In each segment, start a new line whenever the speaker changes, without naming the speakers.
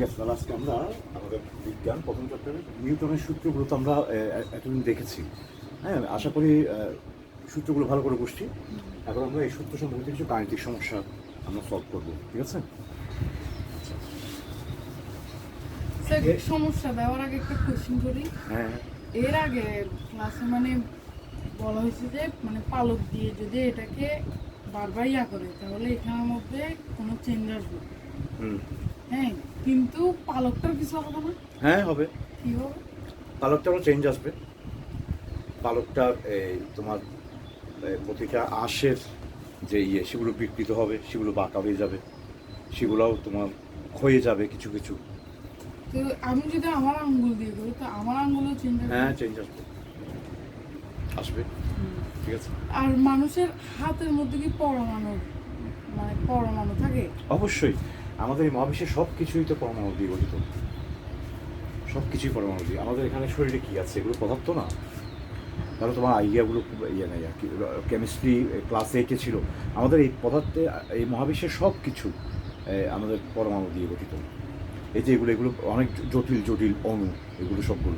ঠিক আছে তাহলে আজকে আমরা আমাদের বিজ্ঞান প্রথম চ্যাপ্টারে নিউটনের সূত্রগুলো তো আমরা এতদিন দেখেছি। হ্যাঁ আশা করি সূত্রগুলো ভালো করে বুঝছি। এখন আমরা এই সূত্র সম্পর্কিত কিছু গাণিতিক সমস্যা আমরা সলভ করব ঠিক আছে?
সমস্যা দেওয়ার আগে একটা কোশ্চেন করি।
হ্যাঁ
এর আগে ক্লাসে মানে বলা হয়েছে যে মানে পালক দিয়ে যদি এটাকে বারবার ইয়া করে তাহলে এখানের মধ্যে কোনো চেঞ্জ আসবে।
হুম।
হ্যাঁ কিন্তু পালকটার কিছু হবে না
হ্যাঁ হবে।
কি হবে?
পালকটারও চেঞ্জ আসবে। পালকটার এই তোমার প্রতিটা আঁশের যে ইয়ে সেগুলো বিকৃত হবে সেগুলো বাঁকা হয়ে যাবে সেগুলোও তোমার ক্ষয়ে যাবে কিছু কিছু।
তো আমি যদি আমার আঙ্গুল দিয়ে করি তো আমার আঙ্গুলও চেঞ্জ
হ্যাঁ চেঞ্জ আসবে। আসবে। ঠিক আছে।
আর মানুষের হাতের মধ্যে কি পরমাণু মানে পরমাণু থাকে?
অবশ্যই। আমাদের এই মহাবিশ্বের সব কিছুই তো পরমাণু দিয়ে গঠিত। সব কিছুই পরমাণু দিয়ে আমাদের এখানে শরীরে কি আছে? এগুলো পদার্থ না? তাহলে তোমার আইডিয়াগুলো ইয়ে নেই আর কি। কেমিস্ট্রি ক্লাস এইটে ছিল। আমাদের এই পদার্থে, এই মহাবিশ্বের সব কিছু আমাদের পরমাণু দিয়ে গঠিত। এই যে এগুলো এগুলো অনেক জটিল জটিল অণু, এগুলো সবগুলো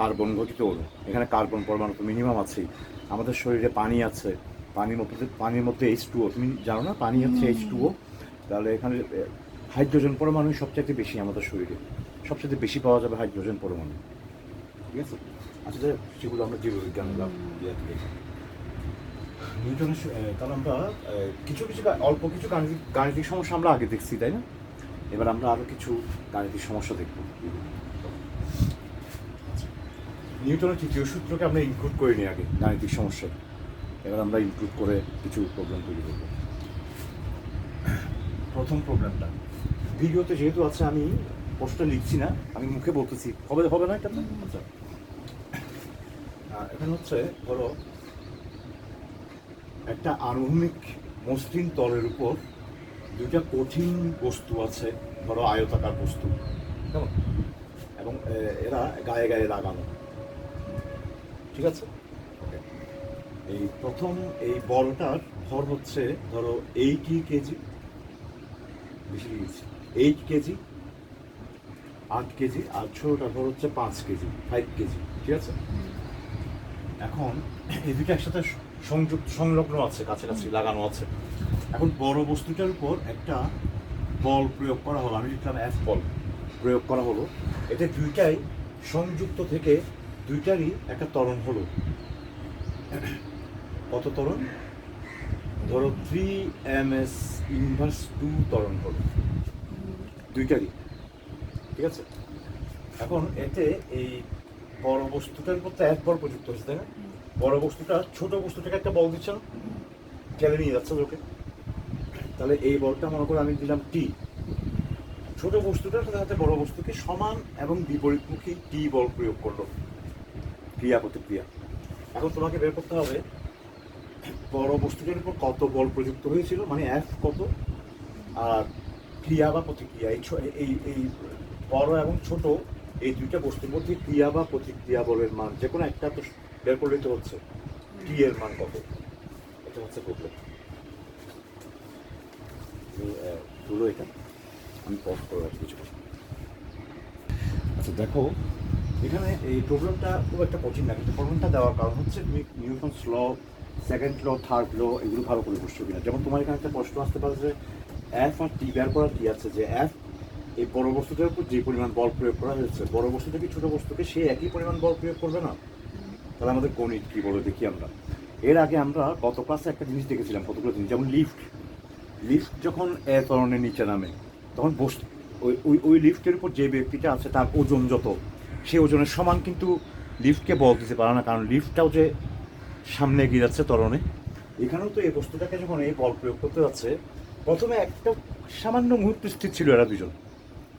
কার্বন ঘটিত অণু। এখানে কার্বন পরমাণু তো মিনিমাম আছেই। আমাদের শরীরে পানি আছে। পানির মধ্যে পানির মধ্যে এইচ টুও তুমি জানো না? পানি হচ্ছে এইচ টুও তাহলে এখানে হাইড্রোজেন পরমাণু সবচাইতে বেশি আমাদের শরীরে। সবচেয়ে বেশি পাওয়া যাবে হাইড্রোজেন পরমাণু। ঠিক আছে? আচ্ছা সেগুলো আমরা জীববিজ্ঞান বা ইয়ে নিউটনের তাহলে আমরা কিছু কিছু অল্প কিছু গাণিতিক গাণিতিক সমস্যা আমরা আগে দেখছি, তাই না? এবার আমরা আরও কিছু গাণিতিক সমস্যা দেখব। নিউটনের তৃতীয় সূত্রকে আমরা ইনক্লুড করে নিই আগে, গাণিতিক সমস্যা এবার আমরা ইনক্লুড করে কিছু প্রবলেম তৈরি করব। প্রথম প্রবলেমটা ভিডিওতে যেহেতু আছে, আমি প্রশ্ন লিখছি না, আমি মুখে বলতেছি। হবে হবে না এটা? আচ্ছা। এখানে হচ্ছে, ধরো, একটা আনুভূমিক মসৃণ তলের উপর দুইটা কঠিন বস্তু আছে, ধরো আয়তাকার বস্তু। কেমন? এবং এরা গায়ে গায়ে লাগানো। ঠিক আছে? এই প্রথম এই বড়টার ভর হচ্ছে, ধরো, এইটি কেজি। বেশি লিখেছি এইট কেজি আট কেজি আর ছোটোটার ভর হচ্ছে পাঁচ কেজি ফাইভ কেজি ঠিক আছে? এখন এই দুটো একসাথে সংযুক্ত সংলগ্ন আছে কাছাকাছি লাগানো আছে। এখন বড় বস্তুটার উপর একটা বল প্রয়োগ করা হলো আমি লিখলাম এফ বল প্রয়োগ করা হলো। এতে দুইটাই সংযুক্ত থেকে দুইটারই একটা ত্বরণ হলো। কত ত্বরণ? ধরো three M S inverse two ত্বরণ হলো। দুইটারই ঠিক আছে? এখন এতে এই বড় বস্তুটার উপর তো এক বল প্রযুক্ত হচ্ছে তাই না? বড় বস্তুটা, ছোট বস্তুটাকে একটা বল দিচ্ছে না? ঠেলে নিয়ে যাচ্ছে ওকে। তাহলে এই বলটা মনে করে আমি দিলাম টি ছোট বস্তুটার সাথে বড় বস্তুকে সমান এবং বিপরীতমুখী টি বল প্রয়োগ করল। ক্রিয়া প্রতিক্রিয়া। এখন তোমাকে বের করতে হবে, বড় বস্তুটার উপর কত বল প্রযুক্ত হয়েছিল? মানে এফ কত? আর ক্রিয়া বা প্রতিক্রিয়া, এই এই এই বড় এবং ছোট, এই দুইটা বস্তুর মধ্যে ক্রিয়া বা প্রতিক্রিয়া বলের মান যে কোনো একটা তো বের করলেই তো হচ্ছে টি এর মান কত? এটা হচ্ছে প্রবলেম তুলো এটা আমি পজ করে রাখি কিছু আচ্ছা দেখো, এখানে এই প্রবলেমটা খুব একটা কঠিন না, কিন্তু প্রবলেমটা দেওয়ার কারণ হচ্ছে তুমি Newton's law second law third law এগুলো ভালো করে বুঝছ কিনা। যেমন তোমার এখানে একটা প্রশ্ন আসতে পারে যে এফ আর টি বের করার কি আছে? যে এফ এই বড় বস্তুটার উপর যে পরিমাণ বল প্রয়োগ করা হয়েছে, বড় বস্তু থেকে ছোট বস্তুকে সে একই পরিমাণ বল প্রয়োগ করবে না? তাহলে আমাদের গণিত কি বলে দেখি আমরা। এর আগে আমরা গত ক্লাসে একটা জিনিস দেখেছিলাম, কতগুলো জিনিস? যেমন লিফট লিফট যখন এ তরণের নিচে নামে, তখন বস্তু, ওই ওই ওই লিফটের উপর যে ব্যক্তিটা আছে, তার ওজন যত, সে ওজনের সমান কিন্তু লিফটকে বল দিতে পারে না, কারণ লিফটটাও যে সামনে এগিয়ে যাচ্ছে তরণে এখানেও তো এই বস্তুটাকে যখন এই বল প্রয়োগ করতে যাচ্ছে প্রথমে একটা সামান্য মুহূর্ত স্থির ছিল এরা দুজন।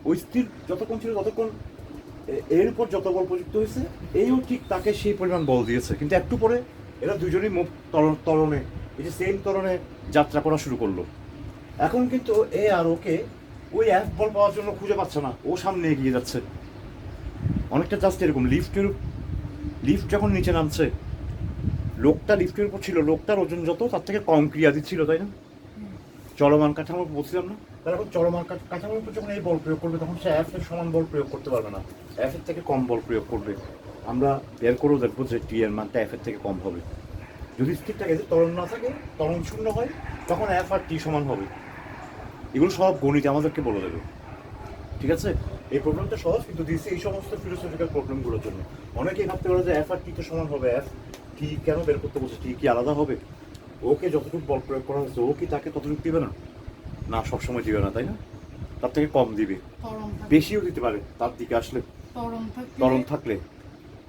ওই স্থির যতক্ষণ ছিল ততক্ষণ এর উপর যত বল প্রযুক্ত হয়েছে এইও ঠিক তাকে সেই পরিমাণ বল দিয়েছে। কিন্তু একটু পরে এরা দুজনেই মুখ তরণ- এই যে সেম তরণে যাত্রা করা শুরু করল। এখন কিন্তু এ আর ওকে ওই এক বল পাওয়ার জন্য খুঁজে পাচ্ছে না। ও সামনে এগিয়ে যাচ্ছে। অনেকটা জাস্ট এরকম লিফটের লিফট যখন নিচে নামছে, লোকটা লিফটের উপর ছিল, লোকটার ওজন যত, তার থেকে কম ক্রিয়া দিচ্ছিল তাই না? চলমান কাঠামো বলছিলাম না। তাহলে এখন চলমান কাঠামোর উপর যখন এই বল প্রয়োগ করবে, তখন সে এর সমান বল প্রয়োগ করতে পারবে না। এর থেকে কম বল প্রয়োগ করবে। আমরা বের করেও দেখব যে টি এর মানটা এর থেকে কম হবে। যদি স্থির থাকে যে ত্বরণ না থাকে, ত্বরণ শূন্য হয়, তখন এফ আর টি সমান হবে। এগুলো সব গণিত আমাদেরকে বলে দেবে। ঠিক আছে? এই প্রবলেমটা সহজ, কিন্তু দিয়েছে এই সমস্ত ফিলোসফিক্যাল প্রবলেমগুলোর জন্য। অনেকেই ভাবতে পারে যে এফ আর টি তো সমান হবে এফ টি কেন বের করতে বলছে? টি কি আলাদা হবে? ওকে যতটুকু বল প্রয়োগ করা হয়েছে ও কি তাকে ততটুকু দিবে না? না সবসময় দিবে না তাই না? তার থেকে কম দিবে। বেশিও দিতে পারে তার দিকে আসলে।
তরণ থাকলে।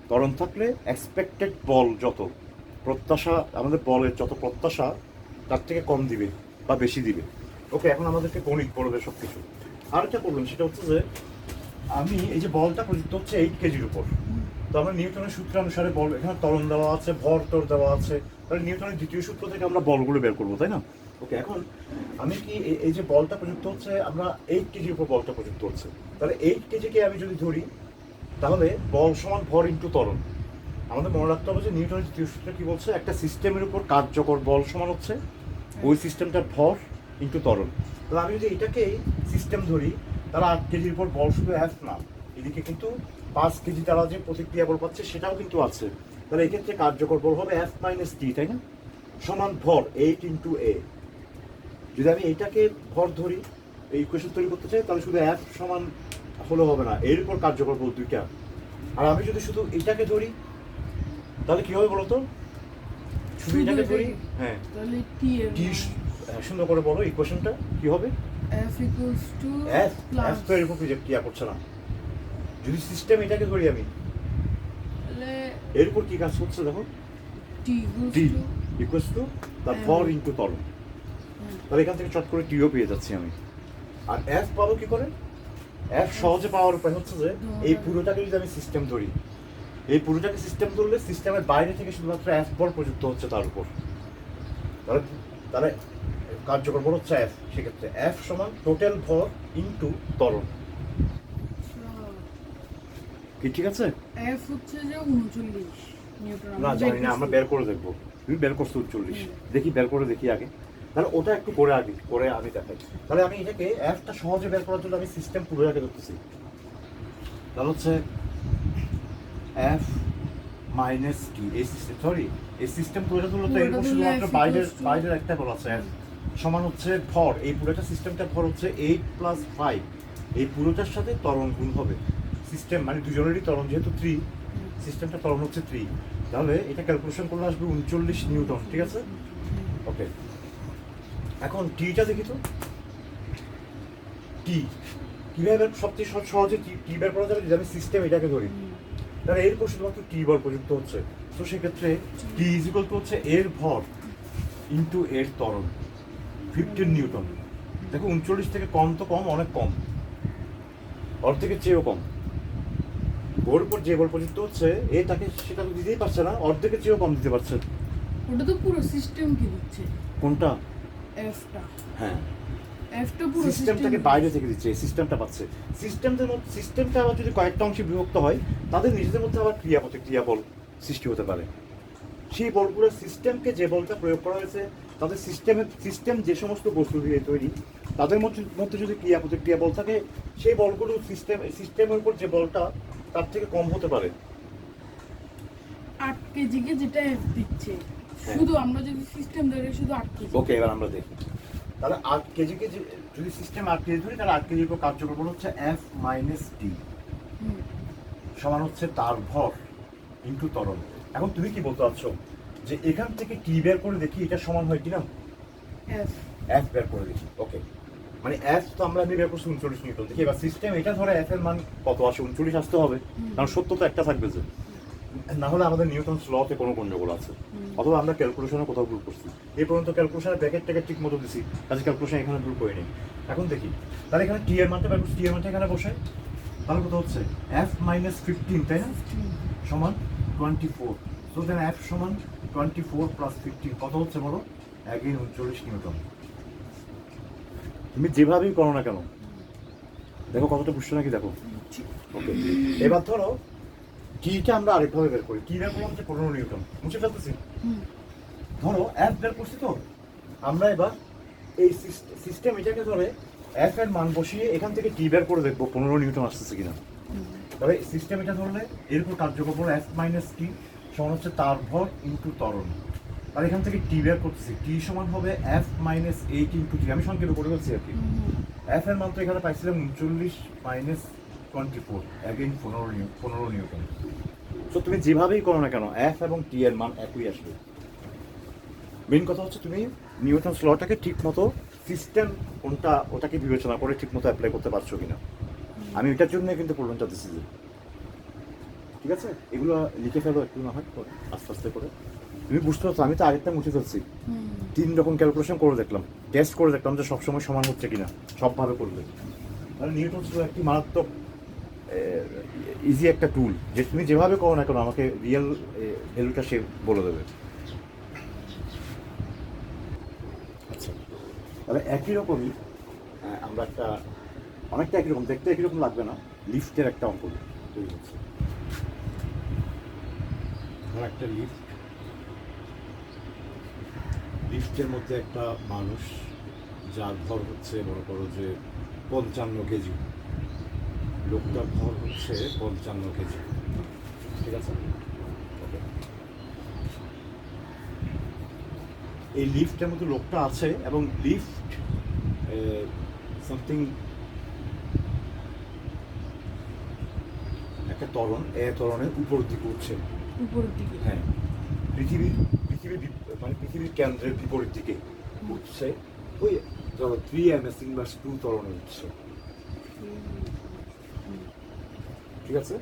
ত্বরণ থাকলে। এক্সপেক্টেড বল যত প্রত্যাশা আমাদের বলের যত প্রত্যাশা তার থেকে কম দিবে বা বেশি দিবে। ওকে এখন আমাদেরকে গণিত পড়বে সব কিছু আর একটা প্রবলেম সেটা হচ্ছে যে আমি এই যে বলটা প্রযুক্ত হচ্ছে এইট কেজির উপর। তো আমরা নিউটনের সূত্র অনুসারে বল, এখানে ত্বরণ দেওয়া আছে, ভর টর দেওয়া আছে। তাহলে নিউটনের দ্বিতীয় সূত্র থেকে আমরা বলগুলো বের করব, তাই না? ওকে এখন আমি কি এই- যে বলটা প্রযুক্ত হচ্ছে, আমরা এইট কেজির উপর বলটা প্রযুক্ত হচ্ছে। তাহলে এইট কেজিকে আমি যদি ধরি, তাহলে বল সমান ভর ইন্টু তরণ আমাদের মনে রাখতে হবে যে নিউটনের দ্বিতীয় সূত্র কি বলছে? একটা সিস্টেমের উপর কার্যকর বল সমান হচ্ছে, ওই সিস্টেমটার ভর ইন্টু তরণ তাহলে আমি যদি এটাকেই সিস্টেম ধরি, তাহলে আট কেজির উপর বল শুধু এফ না, এদিকে কিন্তু পাঁচ কেজি তারা যে প্রতিক্রিয়া বল পাচ্ছে সেটাও কিন্তু আছে। তাহলে এক্ষেত্রে কার্যকর বল হবে এফ মাইনাস টি তাই না? সমান ভর এইট ইন্টু এ যদি আমি এইটাকে ভর ধরি এই ইকুয়েশন তৈরি করতে চাই তাহলে শুধু এফ সমান হলে হবে না এর উপর কার্যকর বল দুইটা। আর আমি যদি শুধু এইটাকে ধরি তাহলে কি হবে বলতো শুধু এটাকে ধরি? হ্যাঁ।
তাহলে টি
সুন্দর করে বলো ইকুয়েশনটা কি হবে?
F equals to
F F তো এরকম ক্রিয়া করছে না। যদি সিস্টেম এটাকে ধরি আমি
তাহলে
এর উপর কি কাজ করছে দেখো?
টি ইকুয়ালস
টু তার। ভর ইন্টু তরল তাহলে এখান থেকে চট করে টিও পেয়ে যাচ্ছি আমি। আর এফ পাবো কি করে? এফ সহজে পাওয়ার উপায় হচ্ছে যে এই পুরোটাকে যদি আমি সিস্টেম ধরি এই পুরোটাকে সিস্টেম ধরলে সিস্টেমের বাইরে থেকে শুধুমাত্র এফ বল প্রযুক্ত হচ্ছে তার উপর। তাহলে তাহলে কার্যকর বল হচ্ছে এফ সেক্ষেত্রে এফ সমান টোটাল ভর ইন্টু ত্বরণ কি ঠিক আছে?
এফ হচ্ছে যে উনচল্লিশ নিউটন
না জানি না আমরা বের করে দেখব। তুমি বের করছ উনচল্লিশ।
হুম।
দেখি বের করে দেখি আগে। তাহলে ওটা একটু করে আগে করে আমি দেখাই। তাহলে আমি এটাকে অ্যাপটা সহজে বের করার জন্য আমি সিস্টেম পুরো আগে ধরতেছি। তাহলে হচ্ছে এফ মাইনাস টি এই সিস্টেম সরি এই সিস্টেম পুরোটা তুললো তো এরকম শুধুমাত্র বাইরের বাইরের একটা বল আছে সমান হচ্ছে ভর এই পুরোটা সিস্টেমটা ভর হচ্ছে এইট প্লাস ফাইভ এই পুরোটার সাথে ত্বরণ গুণ হবে। সিস্টেম মানে দুজনেরই ত্বরণ যেহেতু থ্রি সিস্টেমটা ত্বরণ হচ্ছে থ্রি তাহলে এটা ক্যালকুলেশন করলে আসবে উনচল্লিশ নিউটন, ঠিক আছে? ওকে এখন টিটা দেখি তো। টি কীভাবে সবচেয়ে সহজ- টি বের করা যাবে? যদি আমি সিস্টেম এটাকে ধরি
হুম।
এর এরপর শুধুমাত্র টি বল প্রযুক্ত হচ্ছে। তো সেক্ষেত্রে টি ইজিকাল টু হচ্ছে এর ভর ইন্টু এর ত্বরণ ফিফটিন নিউটন। দেখো, উনচল্লিশ থেকে কম তো কম, অনেক কম। অর্ধেকের চেয়েও কম। ওর উপর যে বল প্রযুক্ত হচ্ছে এ তাকে সেটা তো দিতেই পারছে না অর্ধেকের চেয়েও কম দিতে পারছে।
ওটা তো পুরো সিস্টেম কি দিচ্ছে।
কোনটা?
এফটা
হ্যাঁ।
এফটা পুরো
সিস্টেমটাকে বাইরে থেকে দিচ্ছে সিস্টেমটা পাচ্ছে। সিস্টেমদের মধ্যে সিস্টেমটা আবার যদি কয়েকটা অংশে বিভক্ত হয় তাদের নিজেদের মধ্যে আবার ক্রিয়া প্রতিক্রিয়া বল সৃষ্টি হতে পারে। সেই বলগুলো সিস্টেমকে যে বলটা প্রয়োগ করা হয়েছে তাদের সিস্টেমের সিস্টেম যে সমস্ত বস্তু দিয়ে তৈরি তাদের মধ্যে মধ্যে যদি ক্রিয়া প্রতিক্রিয়া বল থাকে সেই বলগুলো সিস্টেম সিস্টেমের উপর যে বলটা তার থেকে কম হতে পারে।
আট কেজিকে যেটা এফ দিচ্ছে।
হ্যাঁ।
শুধু আমরা যদি সিস্টেম ধরে শুধু আট কেজি।
ওকে এবার আমরা দেখি। তাহলে আট কেজিকে যে- যদি সিস্টেম আট কেজি ধরি তাহলে আট কেজির উপর কার্যকর হচ্ছে এফ মাইনাস টি
হুম।
সমান হচ্ছে তার ভর ইন্টু ত্বরণ এখন তুমি কি বলতে পারছ যে এখান থেকে টি বের করে দেখি এটা সমান হয় কিনা?
এফ
এফ বের করে দেখি। ওকে। মানে এফ তো আমরা আমি বের করছি উনচল্লিশ নিউটন দেখি এবার সিস্টেম এটা ধরে এফ এর মান কত? আসে উনচল্লিশ আসতে হবে। কারণ সত্য তো একটা থাকবে যে না হলে আমাদের নিউটন লতে কোনো গন্ডগোল আছে। অথবা আমরা ক্যালকুলেশনে কোথাও ভুল করছি। এই পর্যন্ত ক্যালকুলেশনের ট্যাকেট ঠিক মতো দিছি। কাজে ক্যালকুলেশন এখানে ভুল করিনি। এখন দেখি। তাহলে এখানে টি এর মানটা বের করছি। টি এর মানটা এখানে বসে। তাহলে কত হচ্ছে? এফ মাইনাস ফিফটিন তাই না? সমান twenty four so then F সমান টোয়েন্টি ফোর প্লাস ফিফটিন কত হচ্ছে বলো? এগেইন উনচল্লিশ নিউটন। তুমি যেভাবেই করো না কেন, দেখো কতটা বুঝছ নাকি? দেখো। ওকে এবার ধরো, কিটা আমরা আরেকভাবে বের করি। কি বের করলাম যে পনেরো নিউটন। মুছে ফেলতেছি ধরো অ্যাপ বের করছি তো। আমরা এবার এই সিস্টেম এটাকে ধরে এফ এর মান বসিয়ে এখান থেকে টি বের করে দেখব পনেরো নিউটন আসতেছে কিনা। তবে সিস্টেম এটা ধরলে এরকম কার্যকর এফ মাইনাস টি সমান হচ্ছে তার ভর ইন্টু ত্বরণ। আর এখান থেকে টি বের করতেছি। টি সমান হবে F minus eight into T আমি সংক্ষেপে করে বলছি আর কি। এফ এর মান তো এখানে পাইছিলাম উনচল্লিশ মাইনাস টোয়েন্টি ফোর অ্যাগেন পনেরো পনেরো নিউটন। তো তুমি যেভাবেই করো না কেন এফ এবং টি এর মান একই আসবে। মেন কথা হচ্ছে তুমি নিউটন স্লটাকে ঠিক মতো সিস্টেম কোনটা ওটাকে বিবেচনা করে ঠিক মতো অ্যাপ্লাই করতে পারছ কিনা। আমি এটার জন্য কিন্তু প্রবলেমটা দিচ্ছি যে ঠিক আছে? এগুলো লিখে ফেলো একটু না হয় আস্তে আস্তে করে। তুমি বুঝতে পারছ আমি তো আগেরটা মুছে ফেলছি। তিন রকম ক্যালকুলেশন করে দেখলাম। টেস্ট করে দেখলাম যে সবসময় সমান হচ্ছে কিনা সবভাবে করবে মানে নিউটন ছিল একটি মারাত্মক ইজি একটা টুল যে তুমি যেভাবে করো না কেন আমাকে রিয়েল ভ্যালুটা সে বলে দেবে। আচ্ছা তাহলে একই রকমই আমরা একটা অনেকটা একই রকম দেখতে একই রকম লাগবে না লিফটের একটা অঙ্ক তৈরি হচ্ছে একটা লিফট লিফটের মধ্যে একটা মানুষ যার ভর হচ্ছে মনে করো যে পঞ্চান্ন কেজি। লোকটার ভর হচ্ছে পঞ্চান্ন কেজি। ঠিক আছে? এই লিফটের মধ্যে লোকটা আছে এবং লিফট সামথিং একটা ত্বরণ এ তরণের উপর দিকে উঠছে।
উপরের দিকে
হ্যাঁ। পৃথিবীর পৃথিবীর মানে পৃথিবীর কেন্দ্রের বিপরীত দিকে উঠছে ওই ধরো three M S inverse two ত্বরণে উঠছে। ঠিক আছে?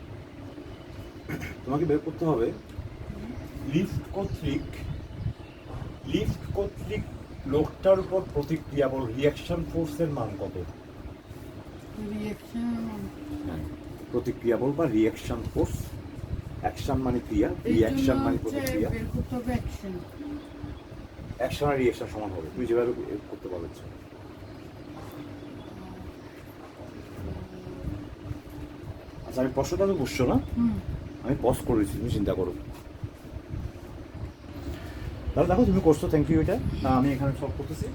তোমাকে বের করতে হবে। লিফট কর্তৃক লিফট কর্তৃক লোকটার উপর প্রতিক্রিয়া বল রিয়াকশন ফোর্সের মান কত?
রিয়াকশন
প্রতিক্রিয়া বল বা রিয়াকশন ফোর্স অ্যাকশন মানে ক্রিয়া রিয়াকশন মানে প্রতিক্রিয়া।
অ্যাকশন
আর রিয়াকশন সমান হবে। তুমি যেভাবে করতে পারবে আচ্ছা আমি প্রশ্নটা তো বুঝছ না? আমি পজ করেছি তুমি চিন্তা করো। তাহলে দেখো তুমি করছ থ্যাংক ইউ এটা। আমি এখানে সলভ করতেছি।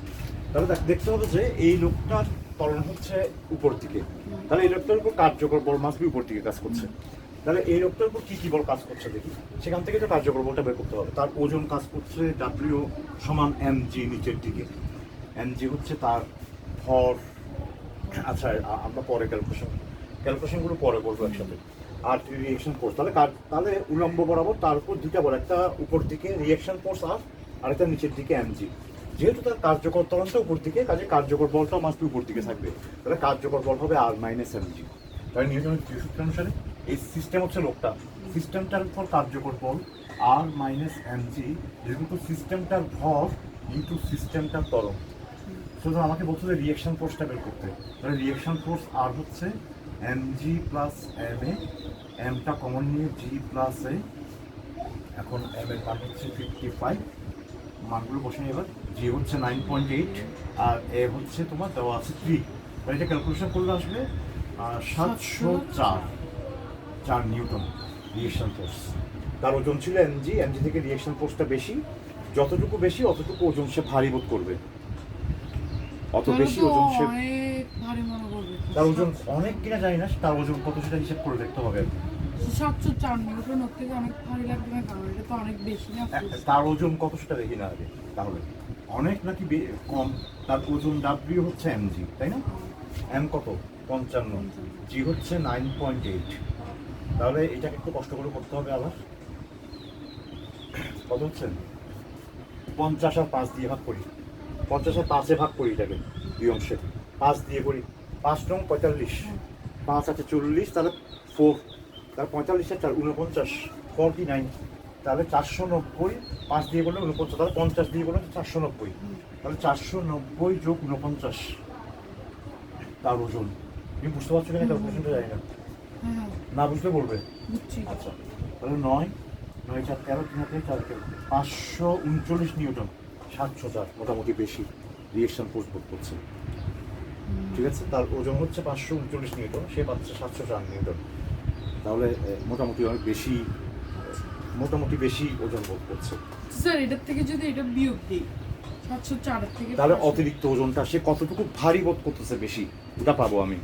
তাহলে দেখ- দেখতে হবে যে এই লোকটার ত্বরণ হচ্ছে উপর দিকে। তাহলে এই লোকটার উপর কার্যকর বল মাস বি উপর দিকে কাজ করছে। তাহলে এই লোকটার উপর কি কি বল কাজ করছে দেখি। সেখান থেকে তো কার্যকর বলটা বের করতে হবে। তার ওজন কাজ করছে ডাব্লিউ সমান এম জি নিচের দিকে। এম জি হচ্ছে তার ভর। আচ্ছা আমরা পরে ক্যালকুলেশন ক্যালকুলেশনগুলো পরে করব একসাথে। আর রিয়েকশন ফোর্স তাহলে কার, তাহলে উলম্ব বরাবর তার উপর দুইটা বল, একটা উপর দিকে রিয়েকশন ফোর্স আর আরেকটা নিচের দিকে এমজি যেহেতু তার কার্যকর তরণটা উপর দিকে, কাজে কার্যকর বলটাও মাস্ট উপর দিকে থাকবে। তাহলে কার্যকর বল হবে আর মাইনাস এমজি তাহলে নিউটনের সূত্র অনুসারে এই সিস্টেম হচ্ছে লোকটা। সিস্টেমটার উপর কার্যকর বল আর মাইনাস এমজি যেহেতু সিস্টেমটার ভর ইন্টু সিস্টেমটার তরণ শুধু আমাকে বলছে যে রিয়েকশন ফোর্সটা বের করতে। তাহলে রিয়েকশন ফোর্স আর হচ্ছে M G plus M A এমটা common নিয়ে জি প্লাস এ এখন এম এর মান হচ্ছে ফিফটি ফাইভ মানগুলো বসে এবার জি হচ্ছে নাইন পয়েন্ট এইট আর এ হচ্ছে তোমার দেওয়া আছে থ্রি এটা ক্যালকুলেশন করলে আসবে সাতশো চার। চার নিউটন রিয়েকশন ফোর্স তার ওজন ছিল এমজি এমজি থেকে রিয়েকশন ফোর্সটা বেশি। যতটুকু বেশি অতটুকু ওজন সে ভারী বোধ করবে। অত বেশি ওজন সে তার ওজন অনেক কিনা জানি না তার ওজন কত সেটা হিসেব করে দেখতে হবে। আর কি।
সাতশো চার নিউটন ওর থেকে অনেক ভারী লাগবে না কারণ এটা তো অনেক বেশি না
তার ওজন কত সেটা দেখি না আগে তাহলে। অনেক নাকি কম তার ওজন ডাব্লিউ হচ্ছে এমজি তাই না? এম কত? পঞ্চান্ন। জি হচ্ছে নাইন পয়েন্ট এইট তাহলে এটাকে একটু কষ্ট করে করতে হবে আবার। কত হচ্ছে? পঞ্চাশ আর পাঁচ দিয়ে ভাগ করি। পঞ্চাশ আর পাঁচে ভাগ করি এটাকে দুই অংশে। পাঁচ দিয়ে করি। পাঁচ নং পঁয়তাল্লিশ। পাঁচ আছে চল্লিশ, তাহলে ফোর তাহলে পঁয়তাল্লিশ আর চার উনপঞ্চাশ ফর্টি নাইন তাহলে চারশো নব্বই, পাঁচ দিয়ে বললে উনপঞ্চাশ তাহলে পঞ্চাশ দিয়ে বললে চারশো নব্বই। তাহলে চারশো নব্বই যোগ উনপঞ্চাশ তার ওজন। তুমি বুঝতে পারছ কিনা? ক্যালকুলেশনটা জানি না। না বুঝলে বলবে। আচ্ছা তাহলে নয় নয় চার তেরো তিন হাতে চার পাঁচশো উনচল্লিশ নিউটন সাতশো চার মোটামুটি বেশি রিয়েকশন ফোর্স বোধ করছে। ঠিক আছে তার ওজন হচ্ছে পাঁচশো উনচল্লিশ নিউটন সে পাচ্ছে সাতশো চার নিউটন। তাহলে মোটামুটি অনেক বেশি মোটামুটি বেশি ওজন বোধ করছে।
স্যার এটার থেকে যদি এটা বিয়োগ দিই পাঁচশো চার থেকে
তাহলে অতিরিক্ত ওজনটা সে কতটুকু ভারী বোধ করতেছে বেশি ওটা পাবো আমি।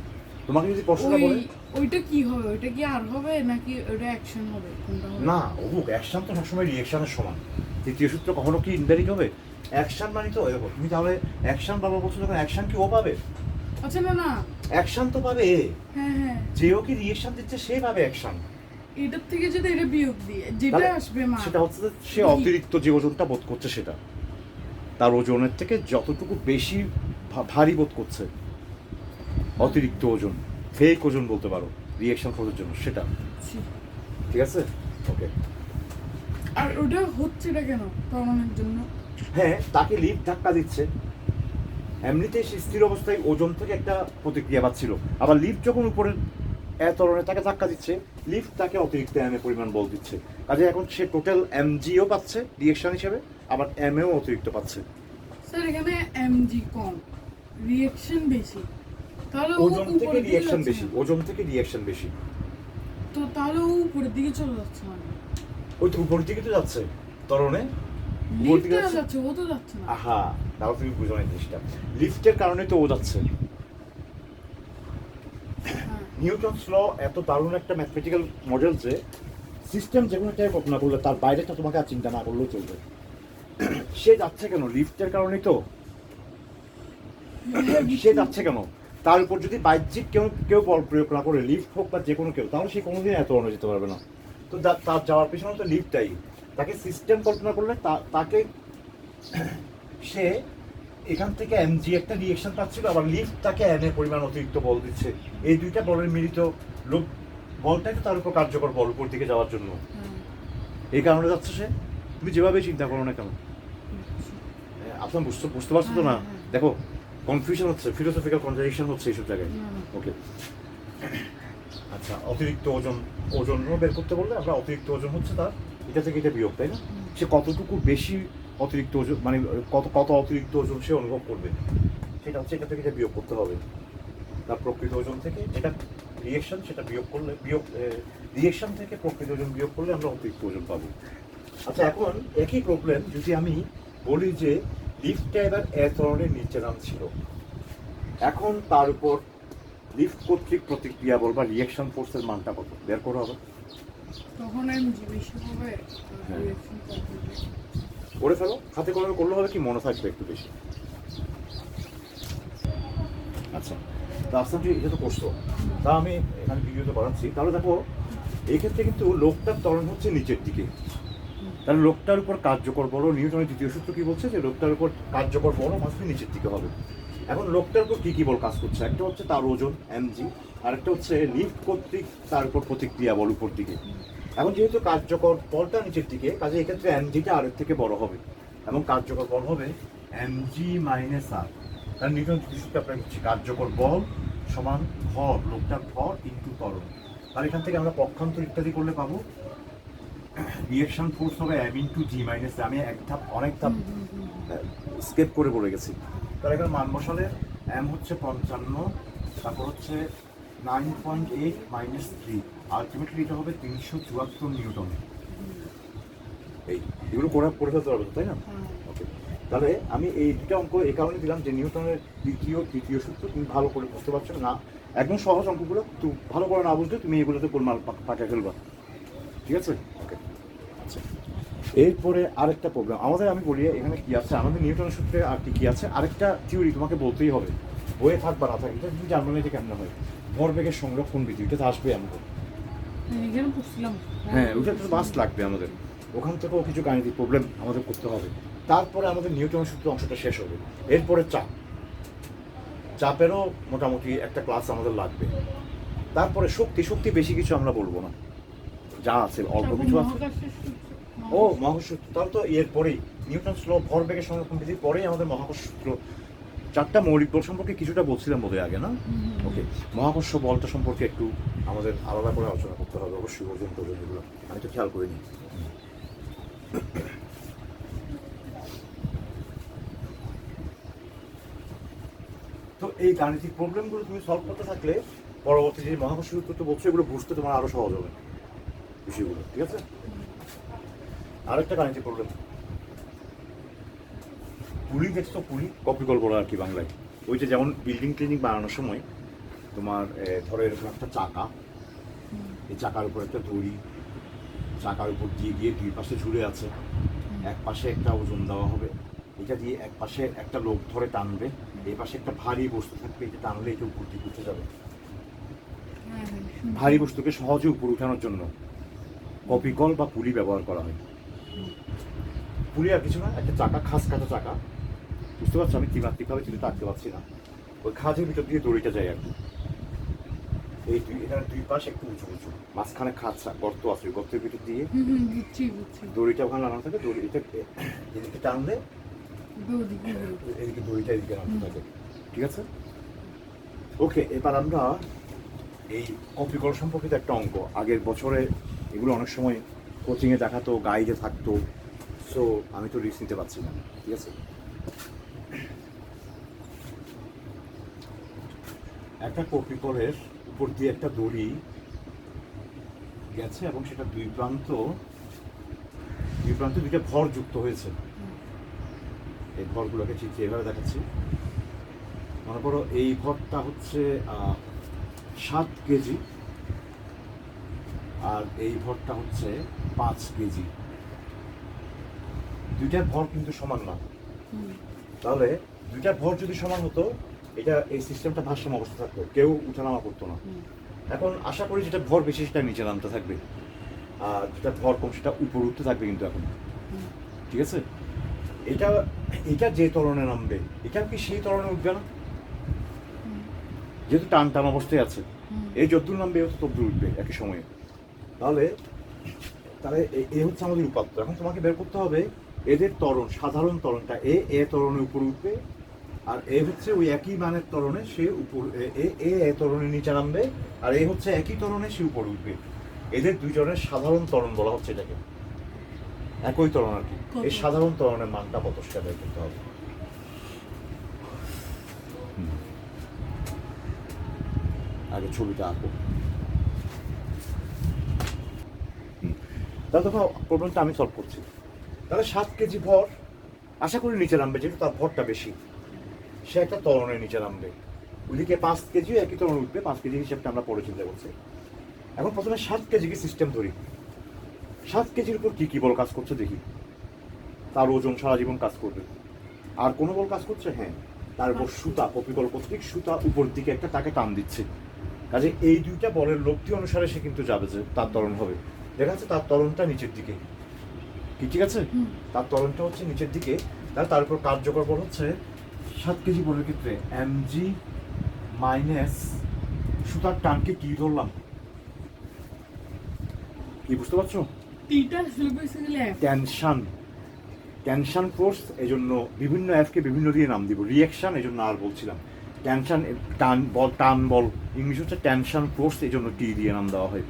তোমাকে যদি প্রশ্নটা বলে
ওইটা কি হবে? ওইটা কি আর হবে? নাকি ওইটা অ্যাকশন হবে?
না অবুক অ্যাকশন তো সবসময় রিয়েকশনের সমান। তৃতীয় সূত্র কখনো কি ইনভ্যালিড হবে? অ্যাকশন মানে তো তুমি তাহলে অ্যাকশন পাবো বলছো যখন অ্যাকশন কি ও পাবে?
আচ্ছা না না।
অ্যাকশন তো পাবে এ।
হ্যাঁ হ্যাঁ।
যেও কি রিয়েকশন দিচ্ছে সে পাবে অ্যাকশন
এটার থেকে যদি এটা বিয়োগ দিয়ে যেটা আসবে মা।
সেটা হচ্ছে সে অতিরিক্ত যে ওজনটা বোধ করছে সেটা। তার ওজনের থেকে যতটুকু বেশি ভারী বোধ করছে অতিরিক্ত ওজন। ফেক ওজন বলতে পারো রিয়েকশন করার জন্য সেটা। ঠিক আছে? ওকে
আর ওটা হচ্ছেটা কেন ত্বরণের জন্য?
হ্যাঁ তাকে লিফট ধাক্কা দিচ্ছে। এমনিতেই সে স্থির অবস্থায় ওজন থেকে একটা প্রতিক্রিয়া পাচ্ছিল। আবার লিফট যখন উপরে এত ধরনের তাকে ধাক্কা দিচ্ছে লিফট তাকে অতিরিক্ত এম পরিমাণ বল দিচ্ছে। কাজে এখন সে টোটাল এমজিও পাচ্ছে রিয়েকশন হিসেবে আবার এম এও অতিরিক্ত পাচ্ছে।
স্যার এখানে এম জি কম রিয়েকশন বেশি।
ওজন থেকে
উপরের
রিয়েকশন বেশি ওজন থেকে রিয়েকশন বেশি।
তো তাহলে ও উপরের দিকে চলে যাচ্ছে মানে।
ওই তো উপর দিকে তো যাচ্ছে তরণে? যাচ্ছে?
ও তো যাচ্ছে না।
আহা তাও তুমি বুঝো না জিনিসটা। লিফটের কারণে তো ও যাচ্ছে।
হ্যাঁ।
নিউটনস ল এত দারুণ একটা ম্যাথমেটিক্যাল মডেল যে সিস্টেম যে কোনো করলে তার বাইরেটা তোমাকে আর চিন্তা না করলেও চলবে। সে যাচ্ছে কেন? লিফটের কারণেই তো। সে যাচ্ছে কেন? তার উপর যদি বাহ্যিক কেউ কেউ বল প্রয়োগ না করে লিফট হোক বা যে কোনো কেউ তাহলে সে কোনোদিন এত অন্য যেতে পারবে না। তো তার যাওয়ার পেছনে তো লিফটটাই তাকে সিস্টেম কল্পনা করলে তাকে সে এখান থেকে এমজি একটা রিয়েকশন পাচ্ছিল আবার লিফট তাকে এনে পরিমাণ অতিরিক্ত বল দিচ্ছে। এই দুইটা বলের মিলিত লোক বলটাই তো তার উপর কার্যকর বল উপর দিকে যাওয়ার জন্য।
হ্যাঁ,
এই কারণে যাচ্ছে সে। তুমি যেভাবে চিন্তা করো না কেন?
বুঝছি।
আপনার বুঝতে বুঝতে পারছ তো না?
হ্যাঁ, হ্যাঁ।
দেখো কনফিউশন হচ্ছে ফিলোসফিক্যাল কন্ট্রাডিকশন হচ্ছে এইসব জায়গায়। ওকে আচ্ছা অতিরিক্ত ওজন ওজনও বের করতে বললে আমরা অতিরিক্ত ওজন হচ্ছে তার এটা থেকে এটা বিয়োগ তাই না? সে কতটুকু বেশি অতিরিক্ত ওজন মানে কত কত অতিরিক্ত ওজন সে অনুভব করবে? সেটা হচ্ছে এটা থেকে এটা বিয়োগ করতে হবে। তার প্রকৃত ওজন থেকে যেটা রিয়েকশন সেটা বিয়োগ করলে বিয়োগ রিয়েকশন থেকে প্রকৃত ওজন বিয়োগ করলে আমরা অতিরিক্ত ওজন পাবো। আচ্ছা এখন একই প্রবলেম যদি আমি বলি যে লিফটটা এবার এক ধরনের নিচে নামছিল এখন তার উপর লিফট কর্তৃক প্রতিক্রিয়া বল বা রিয়েকশন ফোর্সের মানটা কত? বের করা হবে
তখন
হ্যাঁ। করে ফেলো। হাতে কলমে করলে হবে কি? মনে থাকবে একটু বেশি। আচ্ছা তা আস্তে এটা তো করছ তা আমি এখানে ভিডিওতে বানাচ্ছি। তাহলে দেখো এক্ষেত্রে কিন্তু লোকটার তরণ হচ্ছে নিচের দিকে। তাহলে লোকটার উপর কার্যকর বড় নিউটনের দ্বিতীয় সূত্র কি বলছে যে লোকটার উপর কার্যকর বড় মাসবে নিচের দিকে হবে। এখন লোকটার উপর কী কী বল কাজ করছে? একটা হচ্ছে তার ওজন এমজি আর একটা হচ্ছে লিফট কর্তৃক তার উপর প্রতিক্রিয়া বল উপর দিকে। এখন যেহেতু কার্যকর বলটা নিচের দিকে, কাজে এক্ষেত্রে এমজিটা আরের থেকে বড় হবে। এবং কার্যকর বল হবে এমজি মাইনাস আর কারণ নিউটন সূত্রটা আমরা হচ্ছে কার্যকর বল সমান ভর, লোকটার ভর ইন্টু ত্বরণ। আর এখান থেকে আমরা পক্ষান্তর ইত্যাদি করলে পাবো। রিয়েকশন ফোর্স হবে এম ইন্টু জি মাইনাস আমি এক ধাপ অনেক ধাপ। স্কেপ করে বলে গেছি। তাহলে এখানে মান বসালে এম হচ্ছে পঞ্চান্ন তারপর হচ্ছে nine point eight minus three ultimately এটা হবে তিনশো চুয়াত্তর নিউটন। এই এগুলো করে করে ফেলতে পারবে তাই না?
হ্যাঁ।
ওকে তাহলে আমি এই দুটো অঙ্ক এই কারণে দিলাম যে নিউটনের দ্বিতীয় তৃতীয় সূত্র তুমি ভালো করে বুঝতে পারছ না একদম সহজ অঙ্কগুলো তুমি ভালো করে না বুঝলে তুমি এগুলোতে গোলমাল পাকা ফেলবা। ঠিক আছে? এরপরে আরেকটা প্রবলেম আমাদের আমি বলি এখানে কি আছে? আমাদের নিউটনের সূত্রে আর কি কি আছে? আরেকটা থিওরি তোমাকে বলতেই হবে। হয়ে থাক বা না থাক এটা তুমি জানবে না এটা কেমন হয়। ভরবেগের সংরক্ষণ বিধি? এটা তো আসবে আমাদের। হ্যাঁ ওটা তো মাস্ট লাগবে আমাদের। ওখান থেকেও কিছু গাণিতিক প্রবলেম আমাদের করতে হবে। তারপরে আমাদের নিউটন সূত্র অংশটা শেষ হবে। এরপরে চাপ। চাপেরও মোটামুটি একটা ক্লাস আমাদের লাগবে। তারপরে শক্তি। শক্তি বেশি কিছু আমরা বলব না। যা আছে অল্প কিছু আছে। ও মহাকর্ষ সূত্র তাহলে তো এর পরেই নিউটন স্লো ভরবেগের সংরক্ষণ বিধির পরেই আমাদের মহাকর্ষ সূত্র চারটা মৌলিক বল সম্পর্কে কিছুটা বলছিলাম বোধহয় আগে না। ওকে মহাকর্ষ বলটা সম্পর্কে একটু আমাদের আলাদা করে আলোচনা করতে হবে অবশ্যই ওজন টোজন এগুলো। আমি তো খেয়াল করিনি। তো এই গাণিতিক প্রবলেমগুলো তুমি সলভ করতে থাকলে পরবর্তী যে মহাকর্ষ তো বলছো এগুলো বুঝতে তোমার আরও সহজ হবে বিষয়গুলো ঠিক আছে? আরেকটা গাণিতিক প্রবলেম পুলি দেখছ পুলি কপিকল বলা আর কি বাংলায়। ওইটা যেমন বিল্ডিং টিল্ডিং বানানোর সময় তোমার ধরো এরকম একটা চাকা। এই চাকার উপর একটা দড়ি চাকার উপর দিয়ে গিয়ে দুই পাশে ঝুলে আছে। এক পাশে একটা ওজন দেওয়া হবে। এটা দিয়ে এক পাশে একটা লোক ধরে টানবে। এই পাশে একটা ভারী বস্তু থাকবে। এটা টানলে এটা উপর দিকে উঠে যাবে।
হ্যাঁ হ্যাঁ।
ভারী বস্তুকে সহজে উপর উঠানোর জন্য কপিকল বা পুলি ব্যবহার করা হয়। পুলি আর কিছু না একটা চাকা খাস কাটা চাকা। বুঝতে পারছ? আমি ত্রিমাত্রিকভাবে চিন্তা আঁকতে পারছি না। ওই খাঁজের ভিতর দিয়ে দড়িটা যায় আর কি। এই দুই এখানে দুই পাশে একটু উঁচু উঁচু। মাঝখানে খাঁচা গর্ত আছে ওই গর্তের ভিতর দিয়ে দড়িটা ওখানে লাগানো থাকে দড়ি এটা এদিকে টানলে? এদিকে দড়িটা এদিকে লাগানো থাকে। ঠিক আছে? ওকে এবার আমরা এই কপিকল সম্পর্কিত একটা অঙ্ক। আগের বছরে এগুলো অনেক সময় কোচিংয়ে দেখাতো গাইডে থাকতো। সো আমি তো রিস্ক নিতে পারছি না, ঠিক আছে? একটা কপিকলের উপর দিয়ে একটা দড়ি গেছে এবং সেটা দুই প্রান্ত দুই প্রান্ত দুইটা ভর যুক্ত হয়েছে। এই ভরগুলোকে ঠিক এভাবে দেখাচ্ছি। মনে করো এই ভরটা হচ্ছে সাত কেজি। আর এই ভরটা হচ্ছে পাঁচ কেজি। দুইটার ভর কিন্তু সমান না। তাহলে দুইটার ভর যদি সমান হতো এটা এই সিস্টেমটা ভারসাম্য অবস্থা থাকতো কেউ উঠানামা করতো না। এখন আশা করি যেটা ভর বেশি সেটা নিচে নামতে থাকবে। আর যেটা ভর কম সেটা উপর উঠতে থাকবে কিন্তু এখন। ঠিক আছে? এটা এটা যে তরণে নামবে এটা কি সেই তরণে উঠবে না? যেহেতু টান টান অবস্থায় আছে। এই যদ্দূর নামবে তদ্দূর উঠবে একই সময়ে। তাহলে তাহলে এ- হচ্ছে আমাদের উপাত্ত। এখন তোমাকে বের করতে হবে এদের তরণ সাধারণ তরণটা এ এ ত্বরণের উপর উঠবে আর এ হচ্ছে ওই একই মানের তরণে সে উপর এ- এ এ ত্বরণের নিচে নামবে আর এ হচ্ছে একই তরণে সে উপর উঠবে। এদের দুইজনের সাধারণ তরণ বলা হচ্ছে এটাকে। একই তরণ আর কি? এই সাধারণ তরণের মানটা কত সেটা বের করতে হবে। আগে ছবিটা আঁকো হুম। তাহলে প্রবলেমটা আমি সলভ করছি। তাহলে সাত কেজি ভর, আশা করি নিচে নামবে, যেহেতু তার ভরটা বেশি। সে একটা তরণের নিচে নামবে। ওইদিকে পাঁচ কেজি, একই তরণ উঠবে, পাঁচ কেজি হিসেবটা আমরা পরে চিন্তা করছি। এখন প্রথমে সাত কেজিকে সিস্টেম ধরি? সাত কেজির উপর কি কি বল কাজ করছে দেখি। তার ওজন সারা জীবন কাজ করবে। আর কোনো বল কাজ করছে? হ্যাঁ। তার উপর সুতা কপিকল কর্তৃক সুতা উপর দিকে একটা তাকে টান দিচ্ছে। কাজে এই দুইটা বলের লব্ধি অনুসারে সে কিন্তু যাবে যে তার ত্বরণ হবে। দেখা যাচ্ছে তার ত্বরণটা নিচের দিকে। কি ঠিক আছে? তার ত্বরণটা হচ্ছে নিচের দিকে। তার তার উপর কার্যকর বল হচ্ছে সাত কেজি বলের ক্ষেত্রে এম জি মাইনাস সুতার টানকে কি ধরলাম? কি বুঝতে পারছ? টেনশন টেনশন ফোর্স এই জন্য বিভিন্ন অ্যাপকে বিভিন্ন দিয়ে নাম দিব। রিয়াকশন এই জন্য আর বলছিলাম। টেনশন টান বল টান বল। ইংলিশ হচ্ছে টেনশন ফোর্স এই জন্য টি দিয়ে নাম দেওয়া হয়।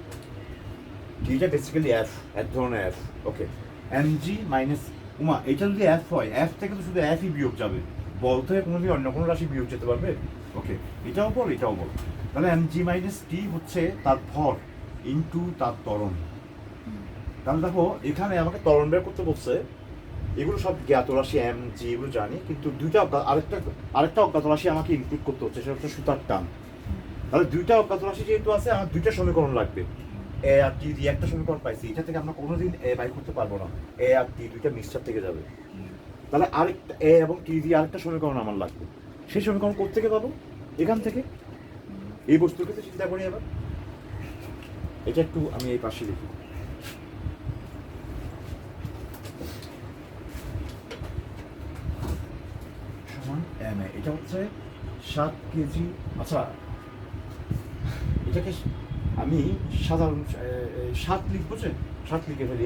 টিটা বেসিক্যালি এফ এক ধরনের এফ ওকে এমজি মাইনাস উমা এটা যদি এফ হয় এফ থেকে তো শুধু এফই বিয়োগ যাবে। বল থেকে কোনো অন্য কোনো রাশি বিয়োগ যেতে পারবে? ওকে এটাও বল এটাও বল। তাহলে এমজি মাইনাস টি হচ্ছে তার ভর ইনটু তার ত্বরণ। তাহলে দেখো, এখানে আমাকে ত্বরণ বের করতে বলছে। এগুলো সব জ্ঞাত রাশি এম জি এগুলো জানি, কিন্তু দুইটা আরেকটা আরেকটা অজ্ঞাত রাশি আমাকে ইনক্লুড করতে হচ্ছে, সেটা হচ্ছে সুতার টান। তাহলে দুইটা অজ্ঞাত রাশি যেহেতু আছে, আমার দুইটা সমীকরণ লাগবে। আর টি দিয়ে একটা সমীকরণ পাইছি, এটা থেকে আমরা কোনোদিন বাই করতে পারব না। এ আর টি দুইটা মিক্সচার থেকে যাবে। তাহলে আরেকটা এ এবং টি দিয়ে আরেকটা সমীকরণ আমার লাগবে। সেই সমীকরণ কোথেকে পাবো? এখান থেকে? এই বস্তুর ক্ষেত্রে চিন্তা করি এবার। এটা একটু আমি এই পাশে লিখি এটা হচ্ছে সাত কেজি আচ্ছা এটাকে আমি সাধারণ সাত লিখ যে সাত লিখে ফেলি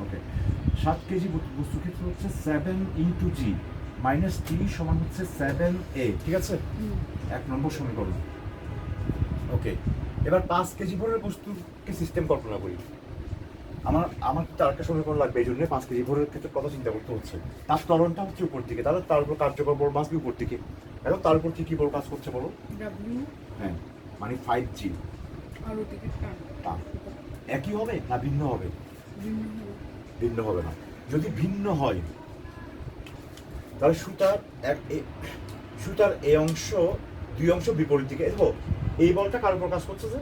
ওকে সাত কেজি বস্তু- ক্ষেত্রে হচ্ছে seven into G minus T সমান হচ্ছে সেভেন এ ঠিক আছে? এক নম্বর সমীকরণ। ওকে এবার পাঁচ কেজি ভরের বস্তুকে সিস্টেম কল্পনা করি। আমার আমার তো আরেকটা সমীকরণ লাগবে এই জন্য পাঁচ কেজি ভরের ক্ষেত্রে কথা চিন্তা করতে হচ্ছে। তার ত্বরণটা হচ্ছে উপর দিকে তাহলে তার উপর কার্যকর বল মাসবি উপর দিকে। এখন তার উপর কি কি বল কাজ করছে বলো? হ্যাঁ মানে ফাইভ জি একই হবে না ভিন্ন হবে?
ভিন্ন হবে।
না। যদি ভিন্ন হয় তাহলে সুতার এক সুতার এই অংশ দুই অংশ বিপরীত দিকে। দেখো এই বলটা কার উপর কাজ করছে যে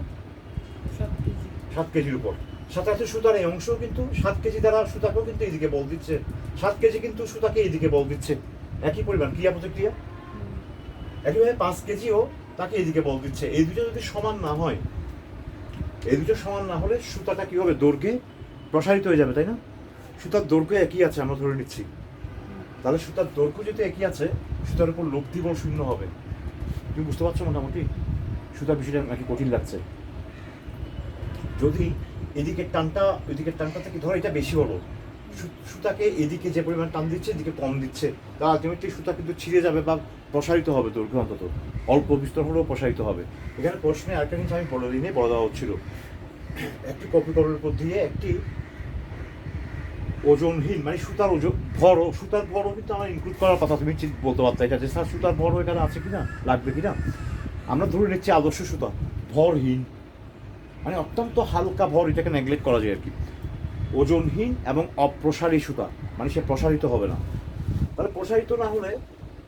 সাত
কেজির উপর। সাথে সাথে সুতার এই অংশ কিন্তু সাত কেজি দ্বারা সুতাকেও কিন্তু এইদিকে বল দিচ্ছে। সাত কেজি কিন্তু সুতাকে এইদিকে বল দিচ্ছে। একই পরিমাণ ক্রিয়া প্রতিক্রিয়া। একইভাবে পাঁচ কেজিও তাকে এদিকে বল দিচ্ছে। এই দুটো যদি সমান না হয় এই দুটো সমান না হলে সুতাটা কি হবে দৈর্ঘ্যে প্রসারিত হয়ে যাবে, তাই না? সুতার দৈর্ঘ্য একই আছে, আমরা ধরে নিচ্ছি। তাহলে সুতার দৈর্ঘ্য যদি একই আছে, সুতার উপর লব্ধি বল শূন্য হবে। তুমি বুঝতে পারছ মোটামুটি? সুতার বিষয়টা নাকি কঠিন লাগছে। যদি এদিকে টানটা ওইদিকে টানটা থেকে ধরো এটা বেশি হলো সুতাকে এদিকে যে পরিমাণ টান দিচ্ছে, এদিকে কম দিচ্ছে তা আলটিমেটলি সুতা কিন্তু ছিঁড়ে যাবে বা প্রসারিত হবে দৈর্ঘ্য অন্তত। অল্প বিস্তর হলেও প্রসারিত হবে। এখানে প্রশ্নে আরেকটা জিনিস আমি বলে দিনে বলা দেওয়া হচ্ছিল। একটি কপি করার উপর দিয়ে একটি ওজনহীন মানে সুতার ওজন ভরও সুতার ভরও কিন্তু আমার ইনক্লুড করার কথা, তুমি ঠিক বলতে পারতে এটা যে স্যার সুতার ভরও এখানে আছে কিনা, লাগবে কিনা? আমরা ধরে নিচ্ছি আদর্শ সুতা, ভরহীন মানে অত্যন্ত হালকা ভর, এটাকে নেগলেক্ট করা যায় আর কি। ওজনহীন এবং অপ্রসারী সুতা মানে সে প্রসারিত হবে না। তাহলে প্রসারিত না হলে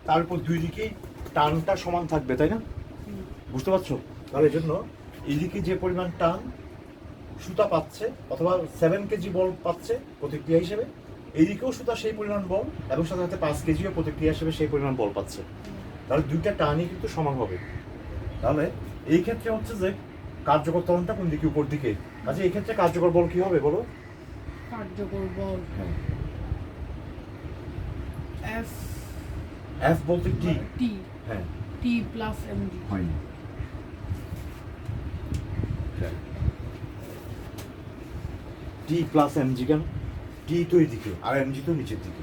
তার উপর দুই দিকেই টানটা সমান থাকবে তাই না? বুঝতে পারছ? তাহলে এই জন্য এদিকে যে পরিমাণ টান সুতা পাচ্ছে অথবা সেভেন কেজি বল পাচ্ছে প্রতিক্রিয়া হিসেবে এইদিকেও সুতা সেই পরিমাণ বল এবং সাথে সাথে পাঁচ কেজিও প্রতিক্রিয়া হিসেবে সেই পরিমাণ বল পাচ্ছে। তাহলে দুইটা টানই কিন্তু সমান হবে। তাহলে এই ক্ষেত্রে হচ্ছে যে কার্যকর ত্বরণটা কোন দিকে? উপর দিকে। আচ্ছা এই ক্ষেত্রে কার্যকর বল কি হবে বলো?
কার্যকর বল।
হ্যাঁ।
এফ
বলতে কি
টি
হ্যাঁ।
টি প্লাস এমজি
হয়নি টি প্লাস এমজি কেন? টি তো এদিকে আর এমজি তো নিচের দিকে।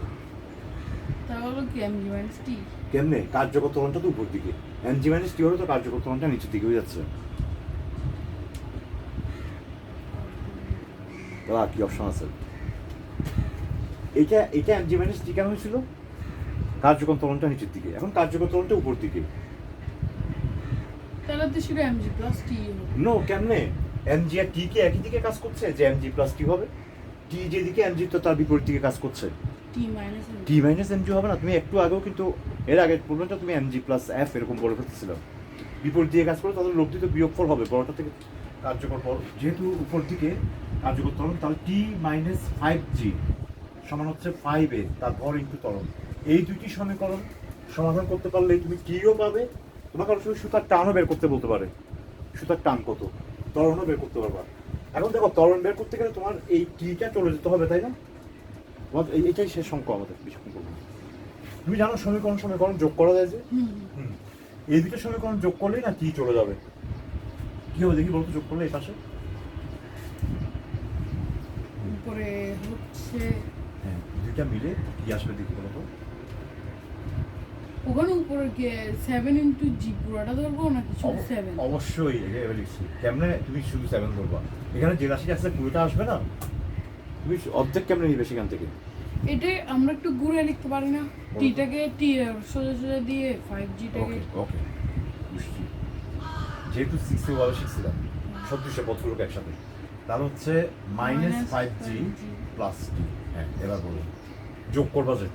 তাহলে কি এমজি মাইনাস টি
কেমনে? কার্যকর ত্বরণটা তো উপর দিকে। এমজি মাইনাস টি হলে তো কার্যকর ত্বরণটা নিচের দিকে হয়ে যাচ্ছে। তাহলে আর কি অপশন আছে? এটা এটা এমজি মাইনাস টি কেন হয়েছিল? কার্যকর তরণটা নিচের দিকে। এখন কার্যকর ত্বরণটা উপর দিকে। নো কেমনে? এমজি আর টি কি একই দিকে কাজ করছে যে এমজি প্লাস টি হবে? টি যেদিকে এমজি তো তার বিপরীত দিকে কাজ করছে।
টি মাইনাস
এমজি হবে না। তুমি একটু আগেও কিন্তু এর আগের প্রবলেমটা তুমি এমজি প্লাস এফ এরকম বলে ফেলতেছিল। বিপরীত দিকে কাজ করে তাদের লব্ধি তো বিয়োগফল হবে। বড়টা থেকে কার্যকর ফল। যেহেতু উপর দিকে কার্যকর ত্বরণ তাহলে টি মাইনাস ফাইভ জি সমান হচ্ছে ফাইভ এ তার ভর ইন্টু ত্বরণ। এই দুইটি সমীকরণ সমাধান করতে পারলে তুমি টিও পাবে? তোমাকে অবশ্যই সুতার টানও বের করতে বলতে পারে। সুতার টান কত? ত্বরণও বের করতে পারবা। এখন দেখো ত্বরণ বের করতে গেলে তোমার এই টিটা চলে যেতে হবে তাই না? তোমার এইটাই শেষ অঙ্ক আমাদের বেশিক্ষণ করব। তুমি জানো সমীকরণ সমীকরণ যোগ করা যায় যে। এই দুটো সমীকরণ যোগ করলেই না কি চলে যাবে? কি হবে দেখি বলতো যোগ করলে এই পাশে?
উপরে হচ্ছে
হ্যাঁ দুইটা মিলে কি আসবে দেখি বলো।
ওখানে উপরে কি? সেভেন ইন্টু জি পুরোটা ধরবো নাকি শুধু সেভেন
অবশ্যই এটা এবার লিখছি। কেমনে তুমি শুধু সেভেন ধরবা? এখানে যে রাশি আসছে পুরোটা আসবে না? তুমি অর্ধেক কেমনে নিবে সেখান থেকে?
এটাই আমরা একটু ঘুরে লিখতে পারি না। টিটাকে টি সোজা সোজা দিয়ে ফাইভ জিটাকে
ওকে বুঝছি। যেহেতু সিক্সে ওয়ালে শিখছিলাম সব দুশো পথগুলোকে একসাথে। তাহলে হচ্ছে minus five G plus T হ্যাঁ এবার বলুন যোগ করবা যে।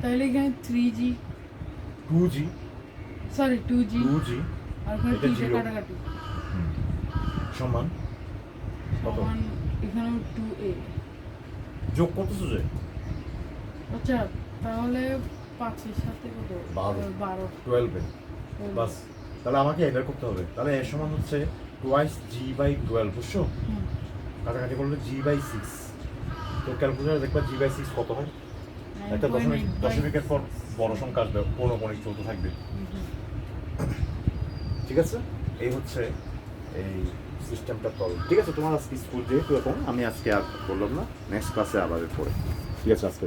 তাহলে এখানে three G
two G
sorry two G
two G
আর ওখানে
এটা
টিটা
zero।
কাটাকাটি।
সমান। কত?
সমান এখানেও টু এ
যোগ করতেছো যে?
আচ্ছা তাহলে পাঁচের সাথে কত?
বারো।
বারো।
টুয়েলভে বাস তাহলে আমাকে এবার করতে হবে। তাহলে এর সমান হচ্ছে টোয়াইস জি বাই টুয়েলভ বুঝছ?
হুম।
কাছাকাছি করলে জি বাই সিক্স তো ক্যালকুলেটার দেখবা জি বাই সিক্স কত হয়? একটা দশমিক
9.8 by-
দশমিকের পর বড় সংখ্যা আসবে পৌনকণিক চলতে থাকবে। ঠিক আছে? এই হচ্ছে এই সিস্টেমটা প্রবলেম ঠিক আছে তোমার আজকে স্কুল যেহেতু এখন আমি আজকে আর বললাম না নেক্সট ক্লাসে আবার পড়ে ঠিক আছে আজকে